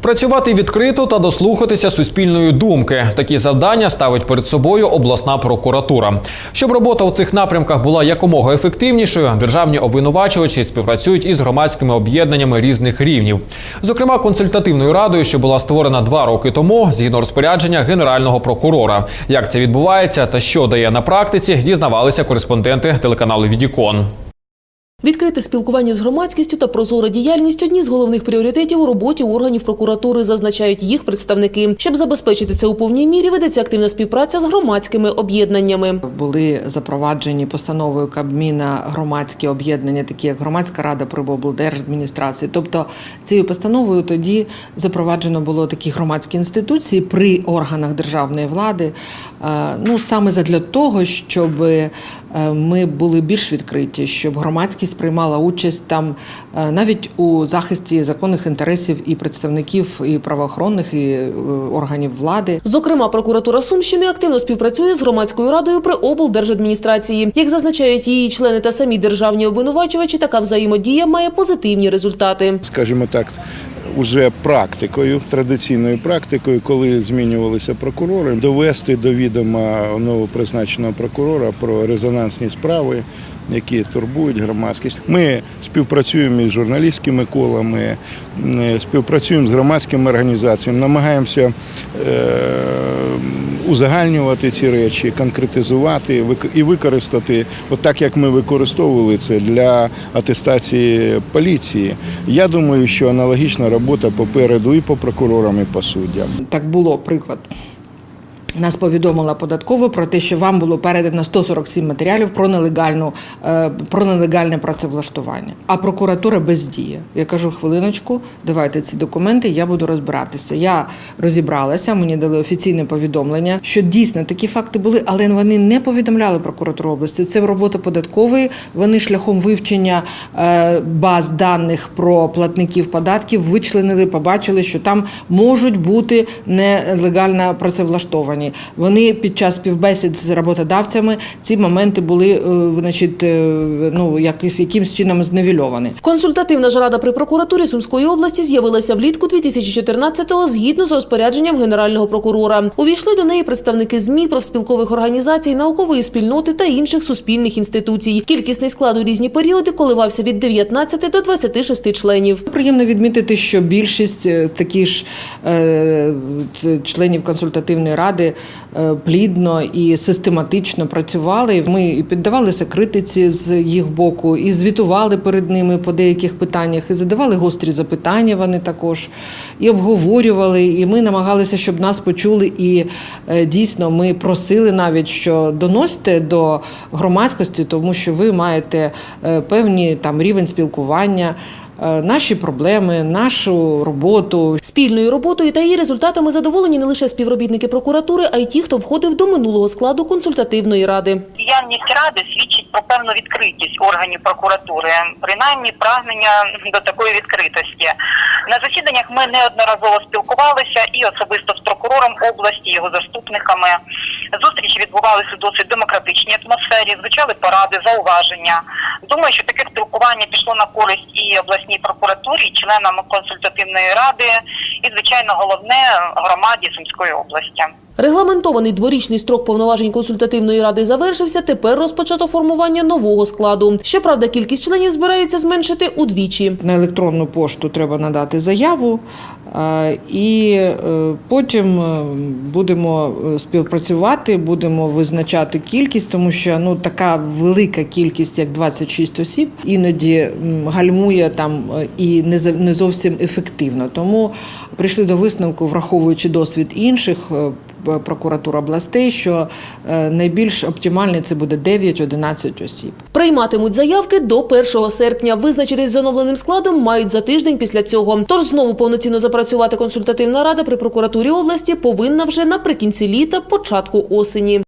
Працювати відкрито та дослухатися суспільної думки. Такі завдання ставить перед собою обласна прокуратура. Щоб робота у цих напрямках була якомога ефективнішою, державні обвинувачувачі співпрацюють із громадськими об'єднаннями різних рівнів. Зокрема, консультативною радою, що була створена два роки тому, згідно розпорядження генерального прокурора. Як це відбувається та що дає на практиці, дізнавалися кореспонденти телеканалу Відікон. Відкрите спілкування з громадськістю та прозора діяльність одні з головних пріоритетів у роботі органів прокуратури, зазначають їх представники. Щоб забезпечити це у повній мірі, ведеться активна співпраця з громадськими об'єднаннями. Були запроваджені постановою Кабміна громадські об'єднання, такі як громадська рада при облдержадміністрації. Тобто цією постановою тоді запроваджено було такі громадські інституції при органах державної влади. е, Ну саме задля того, щоб е, ми були більш відкриті, щоб громадськість приймала участь там е, навіть у захисті законних інтересів і представників і правоохоронних і е, органів влади. Зокрема, прокуратура Сумщини активно співпрацює з громадською радою при облдержадміністрації. Як зазначають її члени та самі державні обвинувачувачі, така взаємодія має позитивні результати. скажімо так, уже практикою, традиційною практикою, коли змінювалися прокурори, довести до відома новопризначеного прокурора про резонансні справи, які турбують громадськість. Ми співпрацюємо із журналістськими колами, е, співпрацюємо з громадськими організаціями, намагаємося е, узагальнювати ці речі, конкретизувати і використати, от як ми використовували це для атестації поліції. Я думаю, що аналогічна робота попереду і по прокурорам, і по суддям. Так було приклад. Нас повідомила податкова про те, що вам було передано 147 матеріалів про нелегальну е, про нелегальне працевлаштування. А прокуратура бездіє. Я кажу, хвилиночку, давайте ці документи, я буду розбиратися. Я розібралася, мені дали офіційне повідомлення, що дійсно такі факти були, але вони не повідомляли прокуратуру області. Це робота податкової. Вони шляхом вивчення е, баз даних про платників податків вичленили, побачили, що там можуть бути нелегально працевлаштовані. Вони під час співбесід з роботодавцями ці моменти були е, значить, е, ну, якось, якимсь чином зневільовані. Консультативна ж рада при прокуратурі Сумської області з'явилася влітку 2014-го згідно з розпорядженням генерального прокурора. Увійшли до неї представники ЗМІ, профспілкових організацій, наукової спільноти та інших суспільних інституцій. Кількісний склад у різні періоди коливався від 19 до 26 членів. Приємно відмітити, що більшість е, такі ж членів консультативної ради е, плідно і систематично працювали. Ми і піддавалися критиці з їх боку, і звітували перед ними по деяких питаннях, і задавали гострі запитання. Вони також і обговорювали. І ми намагалися, щоб нас почули. І е, дійсно ми просили навіть, що доносьте до громадськості, тому що ви маєте е, певні там рівень спілкування. Е, Наші проблеми, нашу роботу, Спільною роботою та її результатами задоволені не лише співробітники прокуратури, а й ті, хто входив до минулого складу консультативної ради. Діяльність ради свідчить про певну відкритість органів прокуратури, принаймні прагнення до такої відкритості. На засіданнях ми неодноразово спілкувалися і особисто з прокурором області, його заступниками. Зустрічі відбувалися у досить демократичній атмосфері, звучали поради, зауваження. Думаю, що таке спілкування пішло на користь і обласній прокуратурі, і членам консультативної ради, і звичайно головне громаді Сумської області. Регламентований дворічний строк повноважень консультативної ради завершився. Тепер розпочато формування нового складу. Щоправда, кількість членів збираються зменшити удвічі. на електронну пошту треба надати заяву, і е, потім е, будемо е, співпрацювати, будемо визначати кількість, тому що ну така велика кількість, як 26 осіб, іноді гальмує там і не зовсім ефективно. Тому прийшли до висновку, враховуючи досвід інших. е, Прокуратур областей, що найбільш оптимальний це буде 9-11 осіб. Прийматимуть заявки до 1 серпня. Визначитись з оновленим складом мають за тиждень після цього. Тож знову повноцінно запрацювати консультативна рада при прокуратурі області повинна вже наприкінці літа, початку осені.